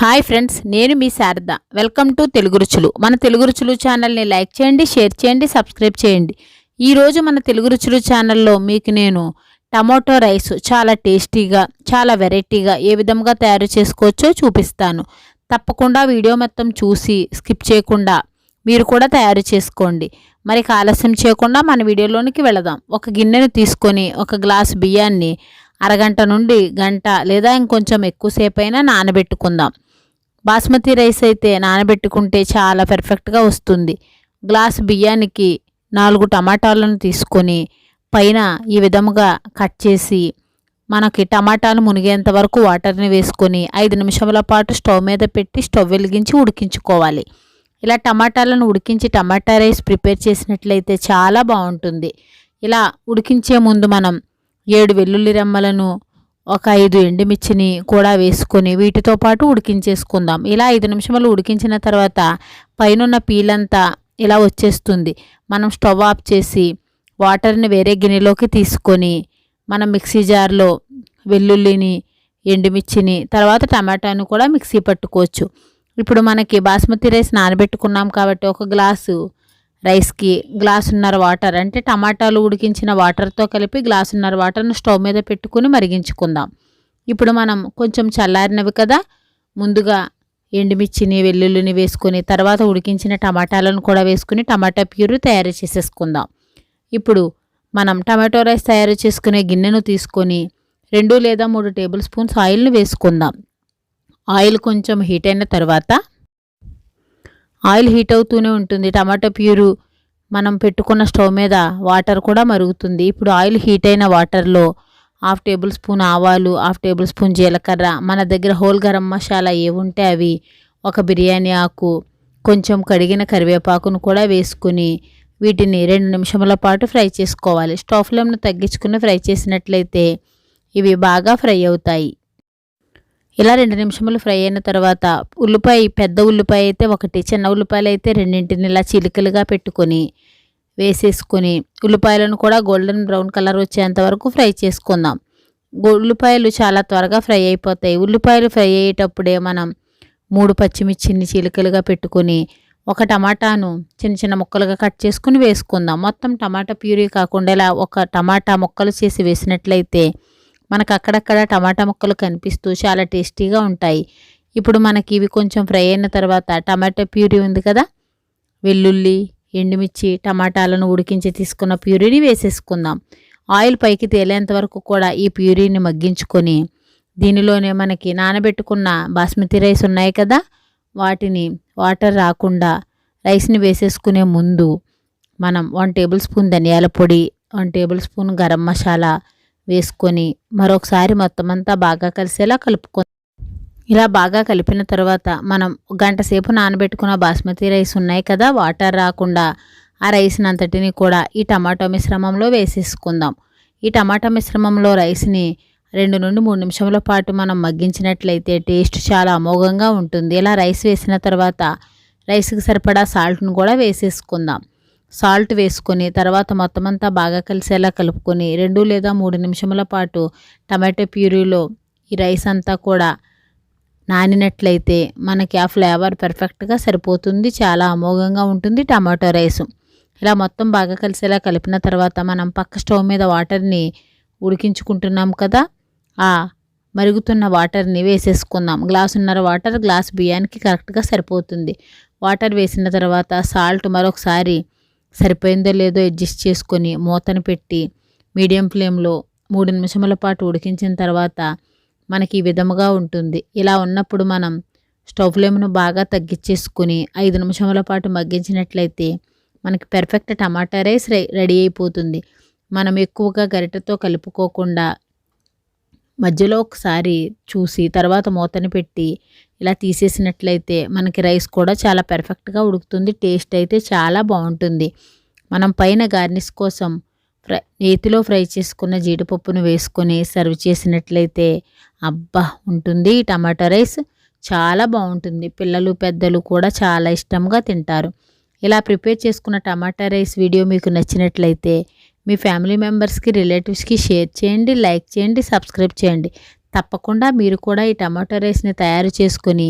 Hi friends నేను మీ Sharada. Welcome to Telugu Ruchulu. మన తెలుగు రుచులు ఛానల్ని లైక్ చేయండి షేర్ చేయండి సబ్స్క్రైబ్ చేయండి. ఈరోజు మన తెలుగు రుచులు ఛానల్లో మీకు నేను టమాటో రైస్ చాలా టేస్టీగా చాలా వెరైటీగా ఏ విధంగా తయారు చేసుకోవచ్చో చూపిస్తాను. తప్పకుండా వీడియో మొత్తం చూసి స్కిప్ చేయకుండా మీరు కూడా తయారు చేసుకోండి. మరి ఆలస్యం చేయకుండా మన వీడియోలోనికి వెళదాం. ఒక గిన్నెను తీసుకొని ఒక గ్లాస్ బియ్యాన్ని అరగంట నుండి గంట లేదా ఇంకొంచెం ఎక్కువసేపు అయినా నానబెట్టుకుందాం. బాస్మతి రైస్ అయితే నానబెట్టుకుంటే చాలా పెర్ఫెక్ట్గా వస్తుంది. గ్లాస్ బియ్యానికి నాలుగు టమాటాలను తీసుకొని పైన ఈ విధముగా కట్ చేసి మనకి టమాటాలు మునిగేంత వరకు వాటర్ని వేసుకొని ఐదు నిమిషముల పాటు స్టవ్ మీద పెట్టి స్టవ్ వెలిగించి ఉడికించుకోవాలి. ఇలా టమాటాలను ఉడికించి టమాటా రైస్ ప్రిపేర్ చేసినట్లయితే చాలా బాగుంటుంది. ఇలా ఉడికించే ముందు మనం ఏడు వెల్లుల్లి రెమ్మలను ఒక ఐదు ఎండుమిర్చిని కూడా వేసుకొని వీటితో పాటు ఉడికించేసుకుందాం. ఇలా ఐదు నిమిషాలు ఉడికించిన తర్వాత పైనున్న పీలంతా ఇలా వచ్చేస్తుంది. మనం స్టవ్ ఆఫ్ చేసి వాటర్ని వేరే గిన్నెలోకి తీసుకొని మనం మిక్సీ జార్లో వెల్లుల్లిని ఎండుమిర్చిని తర్వాత టమాటాను కూడా మిక్సీ పట్టుకోవచ్చు. ఇప్పుడు మనకి బాస్మతి రైస్ నానబెట్టుకున్నాం కాబట్టి ఒక గ్లాసు రైస్కి గ్లాసున్నర వాటర్ అంటే టమాటాలు ఉడికించిన వాటర్తో కలిపి గ్లాసున్నర వాటర్ను స్టవ్ మీద పెట్టుకుని మరిగించుకుందాం. ఇప్పుడు మనం కొంచెం చల్లారినవి కదా ముందుగా ఎండుమిర్చిని వెల్లుల్లిని వేసుకొని తర్వాత ఉడికించిన టమాటాలను కూడా వేసుకుని టమాటా ప్యూరీ తయారు చేసేసుకుందాం. ఇప్పుడు మనం టమాటో రైస్ తయారు చేసుకునే గిన్నెను తీసుకొని రెండు లేదా మూడు టేబుల్ స్పూన్స్ ఆయిల్ని వేసుకుందాం. ఆయిల్ కొంచెం హీట్ అయిన తర్వాత ఆయిల్ హీట్ అవుతూనే ఉంటుంది. టమాటో ప్యూరు మనం పెట్టుకున్న స్టవ్ మీద వాటర్ కూడా మరుగుతుంది. ఇప్పుడు ఆయిల్ హీట్ అయిన వాటర్లో హాఫ్ టేబుల్ స్పూన్ ఆవాలు హాఫ్ టేబుల్ స్పూన్ జీలకర్ర మన దగ్గర హోల్ గరం మసాలా ఏవుంటే అవి ఒక బిర్యానీ ఆకు కొంచెం కడిగిన కరివేపాకును కూడా వేసుకుని వీటిని రెండు నిమిషముల పాటు ఫ్రై చేసుకోవాలి. స్టవ్ ఫ్లేమ్ను తగ్గించుకుని ఫ్రై చేసినట్లయితే ఇవి బాగా ఫ్రై అవుతాయి. ఇలా రెండు నిమిషములు ఫ్రై అయిన తర్వాత ఉల్లిపాయ పెద్ద ఉల్లిపాయ అయితే ఒకటి చిన్న ఉల్లిపాయలు అయితే రెండింటిని ఇలా చిలికలుగా పెట్టుకొని వేసేసుకొని ఉల్లిపాయలను కూడా గోల్డెన్ బ్రౌన్ కలర్ వచ్చేంత వరకు ఫ్రై చేసుకుందాం. ఉల్లిపాయలు చాలా త్వరగా ఫ్రై అయిపోతాయి. ఉల్లిపాయలు ఫ్రై అయ్యేటప్పుడే మనం మూడు పచ్చిమిర్చిని చిలుకలుగా పెట్టుకొని ఒక టమాటాను చిన్న చిన్న ముక్కలుగా కట్ చేసుకుని వేసుకుందాం. మొత్తం టమాటా ప్యూరీ కాకుండా ఇలా ఒక టమాటా ముక్కలు చేసి వేసినట్లయితే మనకు అక్కడక్కడ టమాటా ముక్కలు కనిపిస్తూ చాలా టేస్టీగా ఉంటాయి. ఇప్పుడు మనకి ఇవి కొంచెం ఫ్రై అయిన తర్వాత టమాటా ప్యూరీ ఉంది కదా? వెల్లుల్లి ఎండుమిర్చి టమాటాలను ఉడికించి తీసుకున్న ప్యూరీని వేసేసుకుందాం. ఆయిల్ పైకి తేలేంత వరకు కూడా ఈ ప్యూరీని మగ్గించుకొని దీనిలోనే మనకి నానబెట్టుకున్న బాస్మతి రైస్ ఉన్నాయి కదా? వాటిని వాటర్ రాకుండా రైస్ని వేసేసుకునే ముందు మనం వన్ టేబుల్ స్పూన్ ధనియాల పొడి one tablespoon garam masala వేసుకొని మరొకసారి మొత్తం అంతా బాగా కలిసేలా కలుపుకొని ఇలా బాగా కలిపిన తర్వాత మనం గంట సేపు నానబెట్టుకున్న బాస్మతి రైస్ ఉన్నాయి కదా వాటర్ రాకుండా ఆ రైస్ని అంతటిని కూడా ఈ టమాటో మిశ్రమంలో వేసేసుకుందాం. ఈ టమాటా మిశ్రమంలో రైస్ని రెండు నుండి మూడు నిమిషముల పాటు మనం మగ్గించినట్లయితే టేస్ట్ చాలా అమోఘంగా ఉంటుంది. ఇలా రైస్ వేసిన తర్వాత రైస్కి సరిపడా సాల్ట్ను కూడా వేసేసుకుందాం. సాల్ట్ వేసుకొని తర్వాత మొత్తం అంతా బాగా కలిసేలా కలుపుకొని రెండు లేదా మూడు నిమిషముల పాటు టమాటో ప్యూరీలో ఈ రైస్ అంతా కూడా నానినట్లయితే మనకి ఆ ఫ్లేవర్ పర్ఫెక్ట్గా సరిపోతుంది. చాలా అమోఘంగా ఉంటుంది టమాటో రైస్. ఇలా మొత్తం బాగా కలిసేలా కలిపిన తర్వాత మనం పక్క స్టవ్ మీద వాటర్ని ఉడికించుకుంటున్నాం కదా ఆ మరుగుతున్న వాటర్ని వేసేసుకుందాం. గ్లాసున్నర వాటర్ గ్లాస్ బియ్యానికి కరెక్ట్గా సరిపోతుంది. వాటర్ వేసిన తర్వాత సాల్ట్ మరొకసారి సరిపోయిందో లేదో అడ్జస్ట్ చేసుకొని మూతను పెట్టి మీడియం ఫ్లేమ్లో మూడు నిమిషముల పాటు ఉడికించిన తర్వాత మనకి ఈ విధముగా ఉంటుంది. ఇలా ఉన్నప్పుడు మనం స్టవ్ ఫ్లేమ్ను బాగా తగ్గించేసుకుని ఐదు నిమిషముల పాటు మగ్గించినట్లయితే మనకి పెర్ఫెక్ట్ టమాటా రైస్ రెడీ అయిపోతుంది. మనం ఎక్కువగా గరిటెతో కలుపుకోకుండా మధ్యలో ఒకసారి చూసి తర్వాత మూతని పెట్టి ఇలా తీసేసినట్లయితే మనకి రైస్ కూడా చాలా పెర్ఫెక్ట్గా ఉడుకుతుంది. టేస్ట్ అయితే చాలా బాగుంటుంది. మనం పైన గార్నిష్ కోసం ఫ్రై నేతిలో ఫ్రై చేసుకున్న జీడిపప్పును వేసుకొని సర్వ్ చేసినట్లయితే అబ్బా! ఉంటుంది. ఈ టమాటా రైస్ చాలా బాగుంటుంది. పిల్లలు పెద్దలు కూడా చాలా ఇష్టంగా తింటారు. ఇలా ప్రిపేర్ చేసుకున్న టమాటా రైస్ వీడియో మీకు నచ్చినట్లయితే మీ ఫ్యామిలీ మెంబర్స్కి రిలేటివ్స్కి షేర్ చేయండి లైక్ చేయండి సబ్స్క్రైబ్ చేయండి. తప్పకుండా మీరు కూడా ఈ టమాటో రైస్ని తయారు చేసుకొని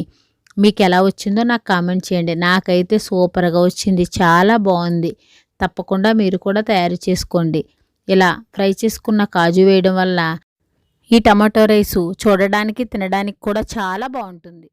మీకు ఎలా వచ్చిందో నాకు కామెంట్ చేయండి. నాకైతే సూపర్గా వచ్చింది చాలా బాగుంది. తప్పకుండా మీరు కూడా తయారు చేసుకోండి. ఇలా ఫ్రై చేసుకున్న కాజు వేయడం వల్ల ఈ టమాటో రైసు చూడడానికి తినడానికి కూడా చాలా బాగుంటుంది.